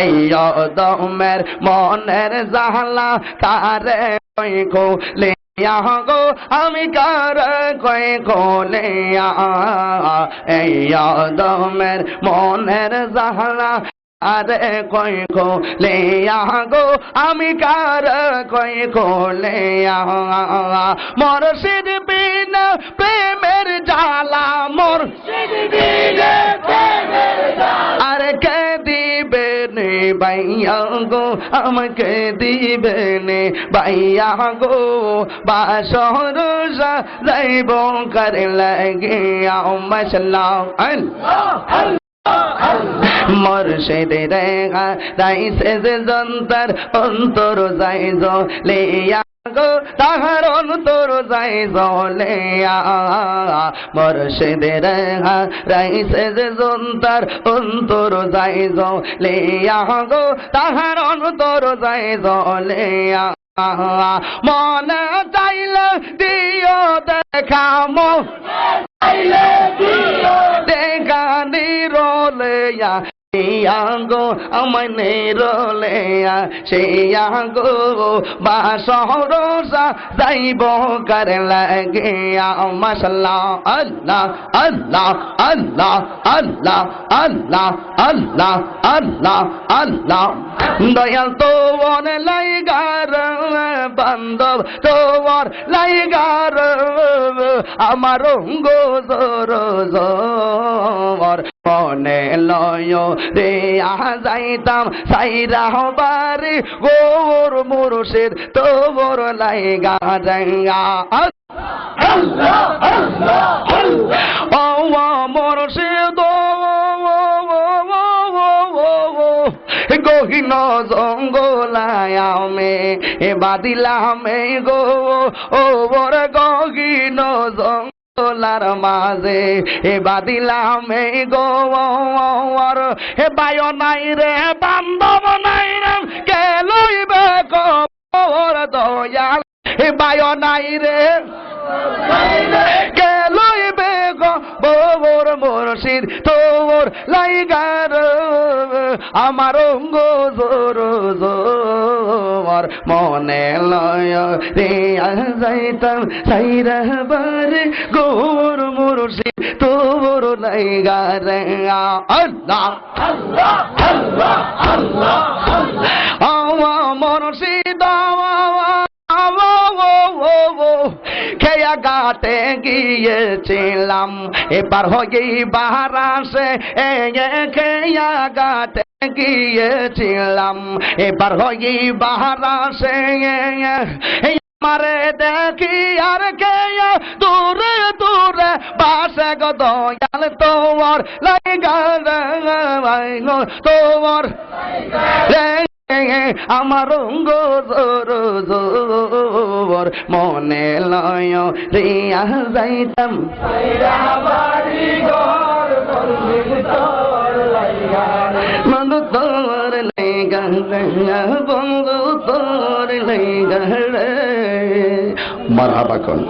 এই রদমের মনের জাহালা তারে কইলে यहाँ गो हमी कार कोई खोले याद मेर मोनर जहरा আরে কই কোলে গো, আমি কার কই কোলে মর সির বিন প্রেমের জালা মোর সির বিন বাইয়া গো, আমাকে দিবে নে বাইয়া গো, বাসর যাইব কর লাগে মশলা মর্ষেদ রেখা তাই সে যে যন্তর অন্তর যাই লিয়া তাহার অন্তর যাই জলেয়া মর্ষেদ রেখা রাই সে যে যন্তর অন্তর যাই লিয়া গো তাহার অন্তর যাই জলেয়া মনে চাইলে দিও দেখা দেখা গো নিরলেয়া সেইয়া গো বাসরসা যাইব কর লাগে মশলা আল্লাহ আল্লাহ আল্লাহ আল্লাহ আল্লাহ আল্লাহ আল্লাহ আল্লাহ। দয়াল তোর লাইগার বান্ধব, তোর লাইগার আমার গো জোর জোর। মনে লয় রে আহা যাইতাম সাইরা বাড়ি, গোর মুরশিদ তোর লাইগা রঙ্গা ও মুরশিদ গহিন জঙ্গলায়ামে এ বাদিলামে গো, ও বর গহিন জঙ্গলার মাঝে, এ বাদিলামে গো আর হে বায় নাই রে, বান্ধব নাই রে, কে লইবে কবর দয়াল? হে বায় নাই রে, কে লইবে গো বর মুর্শিদ? তোর লাইগার আমার অঙ্গ জোর জোর মনে লয় রে যাইতাম সাইরা বারে গোর মুর্শিদ তোর লাইগার আল্লাহ আল্লাহ আল্লাহ আল্লাহ গাতে গিয়েছিলাম। এবার হয়ে বাহারাসে খেয়া গাতে গিয়েছিলাম। এবার হই বাহারা সে মারে দেখি আর কে দূরে দূরে বাসে গো দয়াল তোমার লাইগাল তোমার আমার গোর মনে লয় রিয়া যাইতাম। বাড়ি ঘর বন্ধু তোর লেগা মারহাবা কোন।